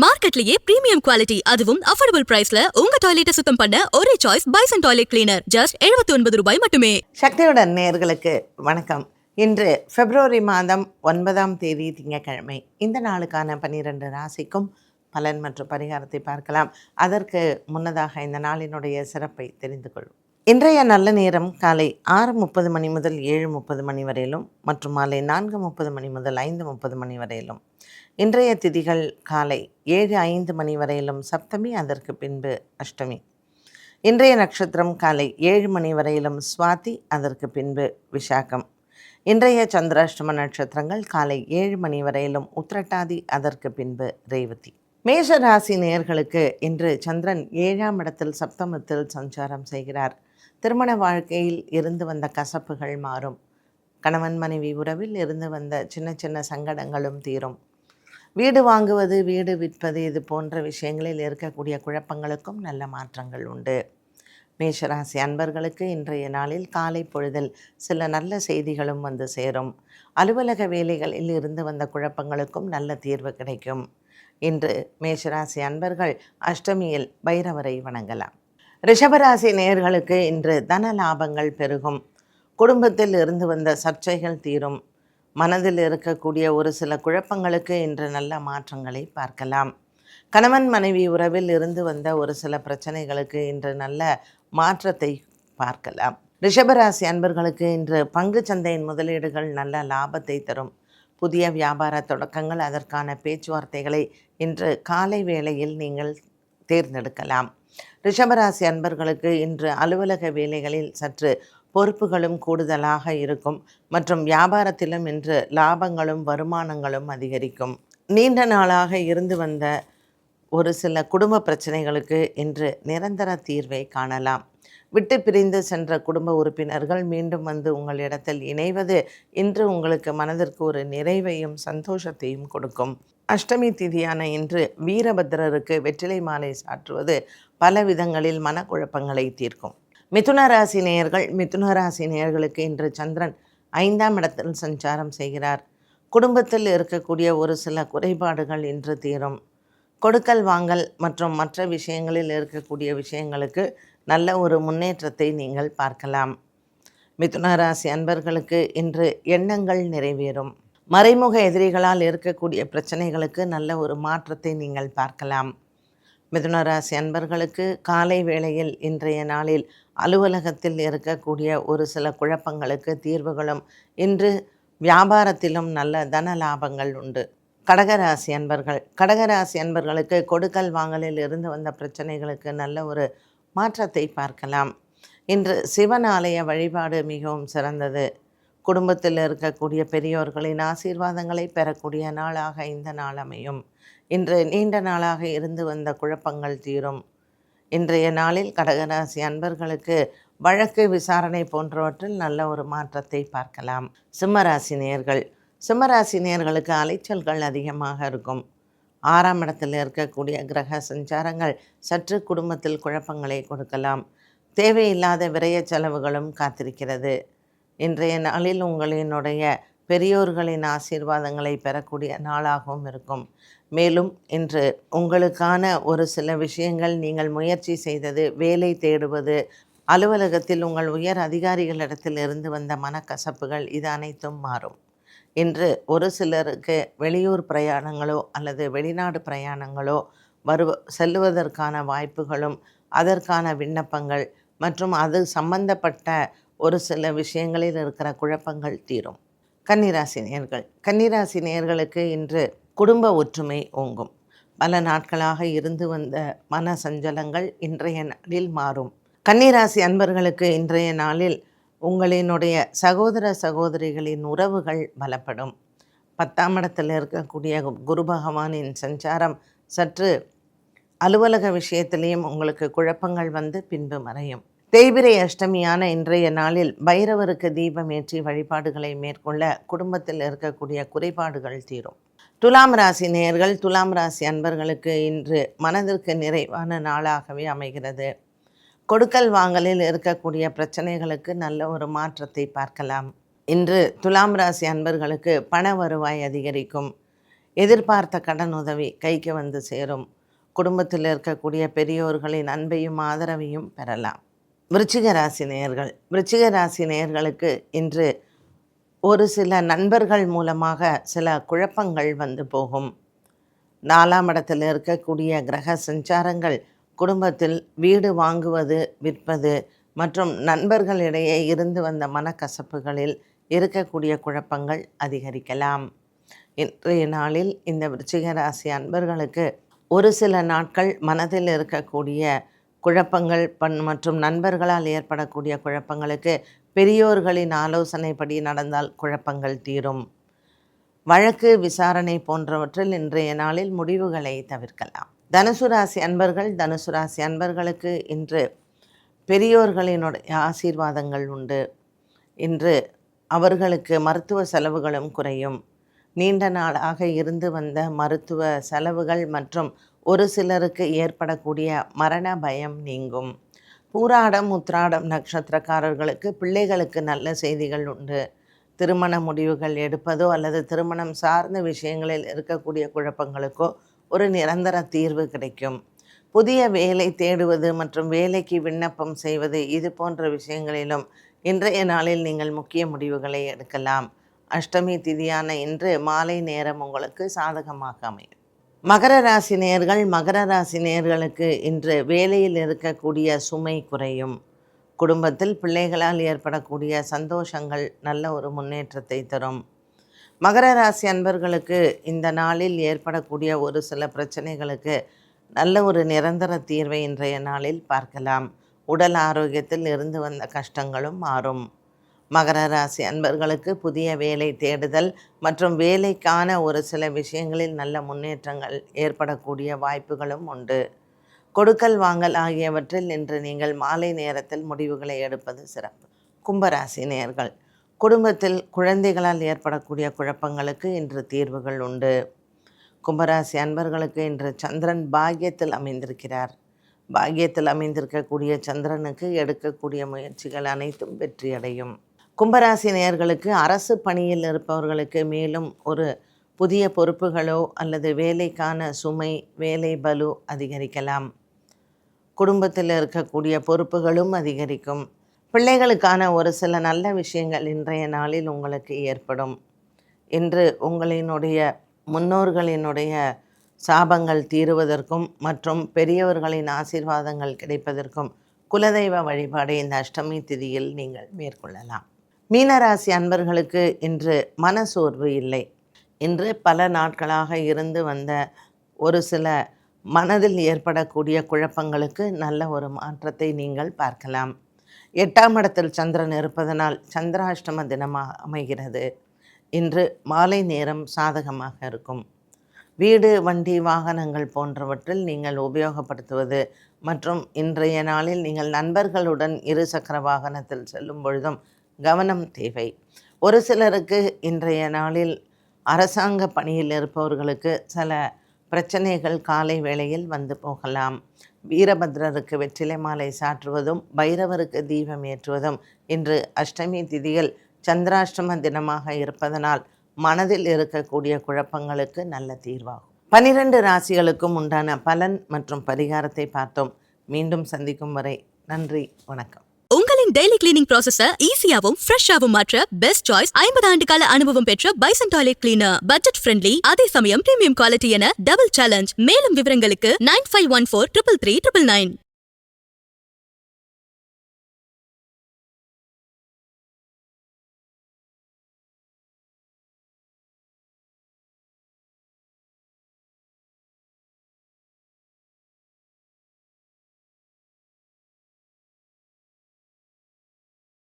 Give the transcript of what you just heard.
மார்க்கெட்லயே premium quality அதுவும் affordable பிரைஸ்ல உங்க டாய்லெட்டை சுத்தம் பண்ண ஒரே choice Bison toilet cleaner just 79 ஒன்பது ரூபாய் மட்டுமே. சக்தியுடன் நேயர்களுக்கு வணக்கம். இன்று பிப்ரவரி மாதம் ஒன்பதாம் தேதி திங்கட்கிழமை. இந்த நாளுக்கான பன்னிரண்டு ராசிக்கும் பலன் மற்றும் பரிகாரத்தை பார்க்கலாம். அதற்கு முன்னதாக இந்த நாளினுடைய சிறப்பை தெரிந்து கொள்வோம். இன்றைய நல்ல நேரம் காலை ஆறு முப்பது மணி முதல் ஏழு முப்பது மணி வரையிலும் மற்றும் மாலை நான்கு முப்பது மணி முதல் ஐந்து முப்பது மணி வரையிலும் இன்றைய திதிகள் காலை ஏழு ஐந்து மணி வரையிலும் சப்தமி அதற்கு பின்பு அஷ்டமி. இன்றைய நட்சத்திரம் காலை ஏழு மணி வரையிலும் சுவாதி அதற்கு பின்பு விசாகம். இன்றைய சந்திராஷ்டம நட்சத்திரங்கள் காலை ஏழு மணி வரையிலும் உத்திரட்டாதி அதற்கு பின்பு ரேவதி. மேஷ ராசி நேயர்களுக்கு இன்று சந்திரன் ஏழாம் இடத்தில் சப்தமத்தில் சஞ்சாரம் செய்கிறார். திருமண வாழ்க்கையில் இருந்து வந்த கசப்புகள் மாறும். கணவன் மனைவி உறவில் இருந்து வந்த சின்ன சின்ன சங்கடங்களும் தீரும். வீடு வாங்குவது வீடு விற்பது இது போன்ற விஷயங்களில் இருக்கக்கூடிய குழப்பங்களுக்கும் நல்ல மாற்றங்கள் உண்டு. மேஷராசி அன்பர்களுக்கு இன்றைய நாளில் காலை பொழுதில் சில நல்ல செய்திகளும் வந்து சேரும். அலுவலக வேலைகளில் இருந்து வந்த குழப்பங்களுக்கும் நல்ல தீர்வு கிடைக்கும். இன்று மேஷராசி அன்பர்கள் அஷ்டமியில் பைரவரை வணங்கலாம். ரிஷபராசி நேயர்களுக்கு இன்று தன லாபங்கள் பெருகும். குடும்பத்தில் இருந்து வந்த சர்ச்சைகள் தீரும். மனதில் இருக்கக்கூடிய ஒரு சில குழப்பங்களுக்கு இன்று நல்ல மாற்றங்களை பார்க்கலாம். கணவன் மனைவி உறவில் இருந்து வந்த ஒரு சில பிரச்சனைகளுக்கு இன்று நல்ல மாற்றத்தை பார்க்கலாம். ரிஷபராசி அன்பர்களுக்கு இன்று பங்கு சந்தையின் முதலீடுகள் நல்ல லாபத்தை தரும். புதிய வியாபார தொடக்கங்கள் அதற்கான பேச்சுவார்த்தைகளை இன்று காலை வேளையில் நீங்கள் தேர்ந்தெடுக்கலாம். ரிஷபராசி அன்பர்களுக்கு இன்று அலுவலக வேலைகளில் சற்று பொறுப்புகளும் கூடுதலாக இருக்கும். மற்றும் வியாபாரத்திலும் இன்று லாபங்களும் வருமானங்களும் அதிகரிக்கும். நீண்ட நாளாக இருந்து வந்த ஒரு சில குடும்ப பிரச்சனைகளுக்கு இன்று நிரந்தர தீர்வை காணலாம். விட்டு பிரிந்து சென்ற குடும்ப உறுப்பினர்கள் மீண்டும் வந்து உங்களிடத்தில் இணைவது இன்று உங்களுக்கு மனதிற்கு ஒரு நிறைவையும் சந்தோஷத்தையும் கொடுக்கும். அஷ்டமி திதியான இன்று வீரபத்ரருக்கு வெற்றிலை மாலை சாற்றுவது பல விதங்களில் மனக்குழப்பங்களை தீர்க்கும். மிதுன ராசி நேயர்கள் மிதுன ராசி நேயர்களுக்கு இன்று சந்திரன் ஐந்தாம் இடத்தில் சஞ்சாரம் செய்கிறார். குடும்பத்தில் இருக்கக்கூடிய ஒரு சில குறைபாடுகள் இன்று தீரும். கொடுக்கல் வாங்கல் மற்றும் மற்ற விஷயங்களில் இருக்கக்கூடிய விஷயங்களுக்கு நல்ல ஒரு முன்னேற்றத்தை நீங்கள் பார்க்கலாம். மிதுன ராசி அன்பர்களுக்கு இன்று எண்ணங்கள் நிறைவேறும். மறைமுக எதிரிகளால் இருக்கக்கூடிய பிரச்சனைகளுக்கு நல்ல ஒரு மாற்றத்தை நீங்கள் பார்க்கலாம். மிதுன ராசி அன்பர்களுக்கு காலை வேளையில் இன்றைய நாளில் அலுவலகத்தில் இருக்கக்கூடிய ஒரு சில குழப்பங்களுக்கு தீர்வுகளும் இன்று வியாபாரத்திலும் நல்ல தன லாபங்கள் உண்டு. கடகராசி அன்பர்கள் கடகராசி அன்பர்களுக்கு கொடுக்கல் வாங்கலில் இருந்து வந்த பிரச்சனைகளுக்கு நல்ல ஒரு மாற்றத்தை பார்க்கலாம். இன்று சிவன் ஆலய வழிபாடு மிகவும் சிறந்தது. குடும்பத்தில் இருக்கக்கூடிய பெரியோர்களின் ஆசீர்வாதங்களை பெறக்கூடிய நாளாக இந்த நாள் அமையும். இன்று நீண்ட நாளாக இருந்து வந்த குழப்பங்கள் தீரும். இன்றைய நாளில் கடகராசி அன்பர்களுக்கு வழக்கு விசாரணை போன்றவற்றில் நல்ல ஒரு மாற்றத்தை பார்க்கலாம். சிம்மராசி நேர்கள். சிம்மராசி நேர்களுக்கு அலைச்சல்கள் அதிகமாக இருக்கும். ஆறாம் இடத்தில் இருக்கக்கூடிய கிரக சஞ்சாரங்கள் சற்று குடும்பத்தில் குழப்பங்களை கொடுக்கலாம். தேவையில்லாத விரய செலவுகளும் காத்திருக்கிறது. இன்றைய நாளில் உங்களினுடைய பெரியோர்களின் ஆசீர்வாதங்களை பெறக்கூடிய நாளாகவும் இருக்கும். மேலும் இன்று உங்களுக்கான ஒரு சில விஷயங்கள் நீங்கள் முயற்சி செய்தது வேலை தேடுவது அலுவலகத்தில் உங்கள் உயர் அதிகாரிகளிடத்தில் இருந்து வந்த மனக்கசப்புகள் இது அனைத்தும் மாறும். இன்று ஒரு சிலருக்கு வெளியூர் பிரயாணங்களோ அல்லது வெளிநாடு பிரயாணங்களோ வருவ செல்லுவதற்கான வாய்ப்புகளும் அதற்கான விண்ணப்பங்கள் மற்றும் அது சம்பந்தப்பட்ட ஒரு சில விஷயங்களில் இருக்கிற குழப்பங்கள் தீரும். கன்னிராசி நேர்கள் கன்னிராசி நேர்களுக்கு இன்று குடும்ப ஒற்றுமை ஓங்கும். பல நாட்களாக இருந்து வந்த மன சஞ்சலங்கள் இன்றைய நாளில் மாறும். கன்னிராசி அன்பர்களுக்கு இன்றைய நாளில் உங்களினுடைய சகோதர சகோதரிகளின் உறவுகள் பலப்படும். பத்தாம் இடத்தில் இருக்கக்கூடிய குரு பகவானின் சஞ்சாரம் சற்று அலுவலக விஷயத்திலையும் உங்களுக்கு குழப்பங்கள் வந்து பின்பு மறையும். தேய்பிரை அஷ்டமியான இன்றைய நாளில் பைரவருக்கு தீபம் ஏற்றி வழிபாடுகளை மேற்கொள்ள குடும்பத்தில் இருக்கக்கூடிய குறைபாடுகள் தீரும். துலாம் ராசி நேயர்கள் துலாம் ராசி அன்பர்களுக்கு இன்று மனதிற்கு நிறைவான நாளாகவே அமைகிறது. கொடுக்கல் வாங்கலில் இருக்கக்கூடிய பிரச்சனைகளுக்கு நல்ல ஒரு மாற்றத்தை பார்க்கலாம். இன்று துலாம் ராசி அன்பர்களுக்கு பண வருவாய் அதிகரிக்கும். எதிர்பார்த்த கடன் உதவி கைக்கு வந்து சேரும். குடும்பத்தில் இருக்கக்கூடிய பெரியோர்களின் அன்பையும் ஆதரவையும் பெறலாம். விருச்சிக ராசி நேயர்கள் விருச்சிக ராசி நேயர்களுக்கு இன்று ஒரு சில நண்பர்கள் மூலமாக சில குழப்பங்கள் வந்து போகும். நாலாம் இடத்தில் இருக்கக்கூடிய கிரக சஞ்சாரங்கள் குடும்பத்தில் வீடு வாங்குவது விற்பது மற்றும் நண்பர்களிடையே இருந்து வந்த மனக்கசப்புகளில் இருக்கக்கூடிய குழப்பங்கள் அதிகரிக்கலாம். இன்றைய நாளில் இந்த விருச்சிக ராசி அன்பர்களுக்கு ஒரு சில நாட்கள் மனதில் இருக்கக்கூடிய குழப்பங்கள் பண் மற்றும் நண்பர்களால் ஏற்படக்கூடிய குழப்பங்களுக்கு பெரியோர்களின் ஆலோசனைப்படி நடந்தால் குழப்பங்கள் தீரும். வழக்கு விசாரணை போன்றவற்றில் இன்றைய நாளில் முடிவுகளை தவிர்க்கலாம். தனுசு ராசி அன்பர்கள் தனுசு ராசி அன்பர்களுக்கு இன்று பெரியோர்களினுடைய ஆசீர்வாதங்கள் உண்டு. இன்று அவர்களுக்கு மருத்துவ செலவுகளும் குறையும். நீண்ட நாளாக இருந்து வந்த மருத்துவ செலவுகள் மற்றும் ஒரு சிலருக்கு ஏற்படக்கூடிய மரண பயம் நீங்கும். பூராடம் உத்ராடம் நட்சத்திரக்காரர்களுக்கு பிள்ளைகளுக்கு நல்ல செய்திகள் உண்டு. திருமண முடிவுகள் எடுப்பதோ அல்லது திருமணம் சார்ந்த விஷயங்களில் இருக்கக்கூடிய குழப்பங்களுக்கோ ஒரு நிரந்தர தீர்வு கிடைக்கும். புதிய வேலை தேடுவது மற்றும் வேலைக்கு விண்ணப்பம் செய்வது இது போன்ற விஷயங்களிலும் இன்றைய நாளில் நீங்கள் முக்கிய முடிவுகளை எடுக்கலாம். அஷ்டமி திதியான இன்று மாலை நேரம் உங்களுக்கு சாதகமாக அமையும். மகர ராசி நேர்கள் மகர ராசி நேர்களுக்கு இன்று வேலையில் இருக்கக்கூடிய சுமை குறையும். குடும்பத்தில் பிள்ளைகளால் ஏற்படக்கூடிய சந்தோஷங்கள் நல்ல ஒரு முன்னேற்றத்தை தரும். மகர ராசி அன்பர்களுக்கு இந்த நாளில் ஏற்படக்கூடிய ஒரு சில பிரச்சனைகளுக்கு நல்ல ஒரு நிரந்தர தீர்வை இன்றைய நாளில் பார்க்கலாம். உடல் ஆரோக்கியத்தில் இருந்து வந்த கஷ்டங்களும் மாறும். மகர ராசி அன்பர்களுக்கு புதிய வேலை தேடுதல் மற்றும் வேலைக்கான ஒரு சில விஷயங்களில் நல்ல முன்னேற்றங்கள் ஏற்படக்கூடிய வாய்ப்புகளும் உண்டு. கொடுக்கல் வாங்கல் ஆகியவற்றில் இன்று நீங்கள் மாலை நேரத்தில் முடிவுகளை எடுப்பது சிறப்பு. கும்பராசி நேர்கள் குடும்பத்தில் குழந்தைகளால் ஏற்படக்கூடிய குழப்பங்களுக்கு இன்று தீர்வுகள் உண்டு. கும்பராசி அன்பர்களுக்கு இன்று சந்திரன் பாக்கியத்தில் அமைந்திருக்கிறார். பாக்கியத்தில் அமைந்திருக்கக்கூடிய சந்திரனுக்கு எடுக்கக்கூடிய முயற்சிகள் அனைத்தும் வெற்றியடையும். கும்பராசி நேயர்களுக்கு அரசு பணியில் இருப்பவர்களுக்கு மேலும் ஒரு புதிய பொறுப்புகளோ அல்லது வேலைக்கான சுமை வேலை பலு அதிகரிக்கலாம். குடும்பத்தில் இருக்கக்கூடிய பொறுப்புகளும் அதிகரிக்கும். பிள்ளைகளுக்கான ஒரு சில நல்ல விஷயங்கள் இன்றைய நாளில் உங்களுக்கு ஏற்படும். இன்று உங்களினுடைய முன்னோர்களினுடைய சாபங்கள் தீருவதற்கும் மற்றும் பெரியவர்களின் ஆசீர்வாதங்கள் கிடைப்பதற்கும் குலதெய்வ வழிபாடை இந்த அஷ்டமி திதியில் நீங்கள் மேற்கொள்ளலாம். மீனராசி அன்பர்களுக்கு இன்று மனசோர்வு இல்லை. இன்று பல நாட்களாக இருந்து வந்த ஒரு சில மனதில் ஏற்படக்கூடிய குழப்பங்களுக்கு நல்ல ஒரு மாற்றத்தை நீங்கள் பார்க்கலாம். எட்டாம் இடத்தில் சந்திரன் இருப்பதனால் சந்திராஷ்டம தினமாக அமைகிறது. இன்று மாலை நேரம் சாதகமாக இருக்கும். வீடு வண்டி வாகனங்கள் போன்றவற்றில் நீங்கள் உபயோகப்படுத்துவது மற்றும் இன்றைய நாளில் நீங்கள் நண்பர்களுடன் இருசக்கர வாகனத்தில் செல்லும் பொழுதும் கவனம் தேவை. ஒரு சிலருக்கு இன்றைய நாளில் அரசாங்க பணியில் இருப்பவர்களுக்கு சில பிரச்சனைகள் காலை வேளையில் வந்து போகலாம். வீரபத்ரருக்கு வெற்றிலை மாலை சாற்றுவதும் பைரவருக்கு தீபம் ஏற்றுவதும் இன்று அஷ்டமி திதியில் சந்திராஷ்டம தினமாக இருப்பதனால் மனதில் இருக்கக்கூடிய குழப்பங்களுக்கு நல்ல தீர்வாகும். பனிரெண்டு ராசிகளுக்கும் உண்டான பலன் மற்றும் பரிகாரத்தை பார்த்தோம். மீண்டும் சந்திக்கும் வரை நன்றி வணக்கம். உங்களின் டெய்லி கிளீனிங் ப்ராசஸ ஈஸியாவும் ஃப்ரெஷ்ஷாவும் மாற்ற பெஸ்ட் சாய்ஸ் ஐம்பது ஆண்டு கால அனுபவம் பெற்ற Bison toilet cleaner. Budget friendly அதே சமயம் பிரீமியம் குவாலிட்டி என டபுள் சேலஞ்ச் மேலும் விவரங்களுக்கு nine five one four triple three triple nine.